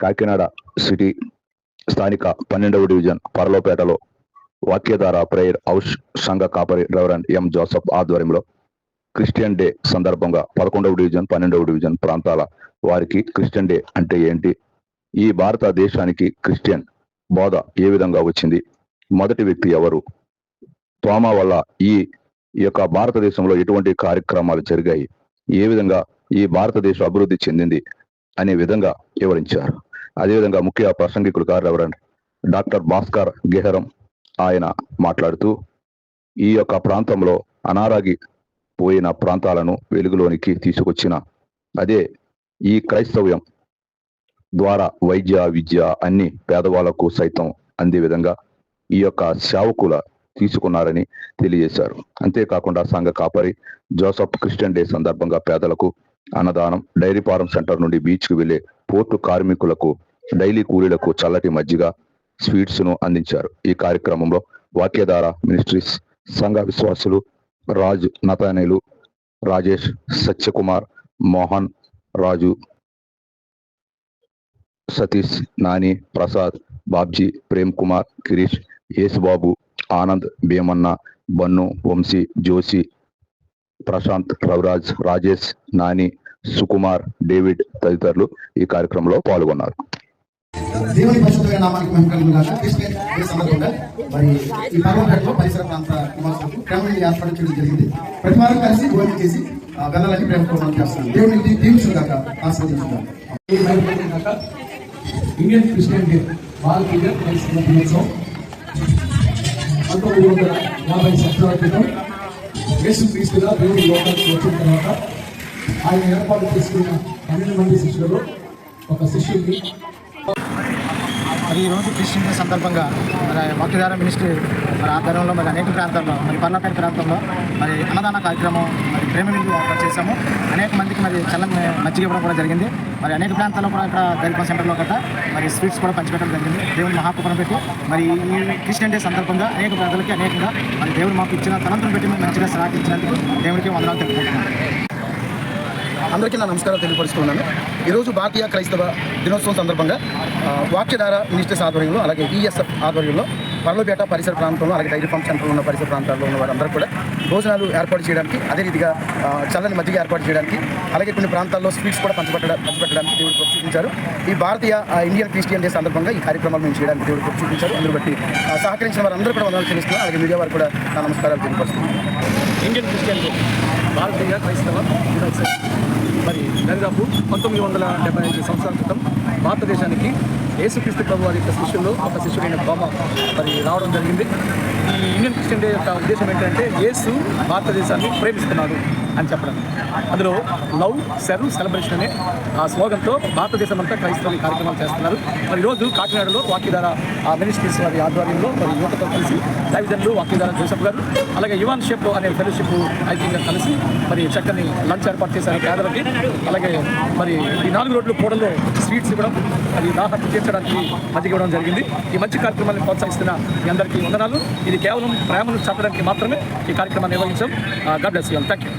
Kakinada city స్థానిక పన్నెండవ division పరలోపేటలో వాక్యధార ప్రేయర్ హౌస్ సంఘ కాపరి రెవరెండ్ ఎం జోసఫ్ ఆధ్వర్యంలో క్రిస్టియన్ డే సందర్భంగా పదకొండవ డివిజన్ పన్నెండవ డివిజన్ ప్రాంతాల వారికి క్రిస్టియన్ డే అంటే ఏంటి? ఈ భారతదేశానికి క్రిస్టియన్ బోధ ఏ విధంగా వచ్చింది? మొదటి వ్యక్తి ఎవరు? తోమా వల్ల ఈ ఈ యొక్క భారతదేశంలో ఎటువంటి కార్యక్రమాలు జరిగాయి? ఏ విధంగా ఈ భారతదేశం అభివృద్ధి చెందింది? అనే విధంగా వివరించారు. అదేవిధంగా ముఖ్య ప్రసంగికులుగా రెవరెండ్ డాక్టర్ భాస్కర్ గెహరం ఆయన మాట్లాడుతూ ఈ యొక్క ప్రాంతంలో అనారాగి పోయిన ప్రాంతాలను వెలుగులోనికి తీసుకొచ్చిన అదే ఈ క్రైస్తవ్యం ద్వారా వైద్య విద్య అన్ని పేదవాళ్ళకు సైతం అందే విధంగా ఈ యొక్క సేవకుల తీసుకున్నారని తెలియజేశారు. అంతేకాకుండా సంఘ కాపరి జోసఫ్ క్రిస్టియన్ డే సందర్భంగా పేదలకు అన్నదానం డైరీ ఫారం సెంటర్ నుండి బీచ్కు వెళ్ళే పోర్టు కార్మికులకు డైలీ కూలీలకు చల్లటి మజ్జిగ స్వీట్స్ను అందించారు. ఈ కార్యక్రమంలో వాక్యధార మినిస్ట్రీస్ సంఘ విశ్వాసులు రాజ్ నతానేలు రాజేష్ సత్యకుమార్ మోహన్ రాజు సతీష్ నాని ప్రసాద్ బాబ్జీ ప్రేమ్ కుమార్ గిరీష్ యేసుబాబు ఆనంద్ భీమన్న బన్ను వంశీ జోషి ప్రశాంత్ రవిరాజ్ రాజేష్ నాని సుకుమార్ డేవిడ్ తదితరులు ఈ కార్యక్రమంలో పాల్గొన్నారు. దేవుని పరిశుద్ధమైన నామానికి మేము కలుగును గాక. క్రిస్టియన్ డే సందర్భంగా మరి ఈ పర్వపేటలో పరిసర ప్రాంత నివాసులకు క్రమం ఏర్పాటు చేయడం జరిగింది. ప్రతి వారం కలిసి భోజనం చేసి ఆ, వెళ్ళాలని ప్రేమపూర్వకం చేస్తున్నాం. దేవుని దీవించుగాక ఆస్వాదించుగాక ఇండియన్ క్రిస్టియన్ డే భారతీయ పరిశ్రమ దినోత్సవం. పంతొమ్మిది వందల యాభై సంవత్సరాల క్రితం యేసు క్రీస్తుగా దేవుడి లోకానికి వచ్చిన తర్వాత ఆయన ఏర్పాటు చేసుకున్న పన్నెండు మంది శిష్యులలో ఒక శిష్యుడిని మరి ఈరోజు క్రిస్టియన్ డే సందర్భంగా మరి భక్తిధార మినిస్ట్రీ మరి ఆధ్వర్యంలో మరి అనేక ప్రాంతాల్లో మరి పర్లపేట ప్రాంతంలో మరి అన్నదాన కార్యక్రమం మరి ప్రేమ విందు ఏర్పాటు చేశాము. అనేక మందికి మరి చల్లని మజ్జిగ ఇవ్వడం కూడా జరిగింది. మరి అనేక ప్రాంతాల్లో కూడా ఇక్కడ దైర్పం సెంటర్లో గట్రా మరి స్వీట్స్ కూడా పంచిపెట్టడం జరిగింది. దేవుని మహాపురం పెట్టి మరి ఈ క్రిస్టియన్ డే సందర్భంగా అనేక ప్రజలకి అనేకంగా మరి దేవుడు మాకు ఇచ్చిన తలంతులు పెట్టి మంచిగా సాగించినందుకు దేవుడికి వందనాలు తెలుపుకుంటున్నాను అందరికీ నా నమస్కారాలు తెలియపరుస్తున్నాను. ఈరోజు భారతీయ క్రైస్తవ దినోత్సవం సందర్భంగా వాక్యధార మినిస్టర్స్ ఆధ్వర్యంలో అలాగే ఈఎస్ఎఫ్ ఆధ్వర్యంలో పర్లపేట పరిసర ప్రాంతంలో అలాగే డైరీ ఫార్మ్ సెంటర్లో ఉన్న పరిసర ప్రాంతాల్లో ఉన్న వారందరూ కూడా భోజనాలు ఏర్పాటు చేయడానికి అదే రీతిగా చల్లని మజ్జిగ ఏర్పాటు చేయడానికి అలాగే కొన్ని ప్రాంతాల్లో స్వీట్స్ కూడా పంచబెట్టడం పంచబెట్టడానికి దేవుడు ప్రోత్సహించారు ఈ భారతీయ ఇండియన్ క్రిస్టియన్ డే సందర్భంగా ఈ కార్యక్రమాలు మేము చేయడానికి దేవుడు ప్రోత్సహించారు అందులో బట్టి సహకరించిన వారందరూ కూడా వందలు తెలుస్తున్నారు అలాగే మీడియా వారు కూడా నా నమస్కారాలు తెలియపరుస్తున్నారు ఇండియన్ క్రిస్టియన్ డే. భారతీయ క్రైస్తవ దినోత్సవం. మరి దరిదాపు పంతొమ్మిది వందల డెబ్బై ఐదు సంవత్సరాల క్రితం భారతదేశానికి యేసుక్రీస్తు ప్రభు వారి యొక్క శిష్యుల్లో ఒక శిష్యుడైన బొమ్మ మరి రావడం జరిగింది. ఈ ఇండియన్ క్రిస్టియన్ డే యొక్క ఉద్దేశం ఏంటంటే యేసు భారతదేశాన్ని ప్రేమిస్తున్నాడు. అని చెప్పడం. అందులో లవ్ సెర్వ్ సెలబ్రేషన్ అనే ఆ స్లోగన్తో భారతదేశం అంతా క్రైస్తవ కార్యక్రమాలు చేస్తున్నారు. మరి ఈరోజు కాకినాడలో వాక్యధార ఆ మినిస్ట్రీస్ వారి ఆధ్వర్యంలో మరి యువతతో కలిసి దైవజనులు వాక్యధార జోసఫ్ గారు అలాగే యువన్ షిప్ అనే ఫెలోషిప్ ఐక్యంగా కలిసి మరి చక్కని లంచ్ ఏర్పాటు చేశారు పేదలకి. అలాగే మరి ఈ నాలుగు రోడ్లు కూడల్లో స్వీట్స్ ఇవ్వడం అది దాహం తీర్చడానికి మధ్య ఇవ్వడం జరిగింది. ఈ మంచి కార్యక్రమాన్ని ప్రోత్సహిస్తున్న మీ అందరికీ వందనాలు. ఇది కేవలం ప్రేమను చెప్పడానికి మాత్రమే ఈ కార్యక్రమాన్ని నిర్వహించాం. God bless you thank you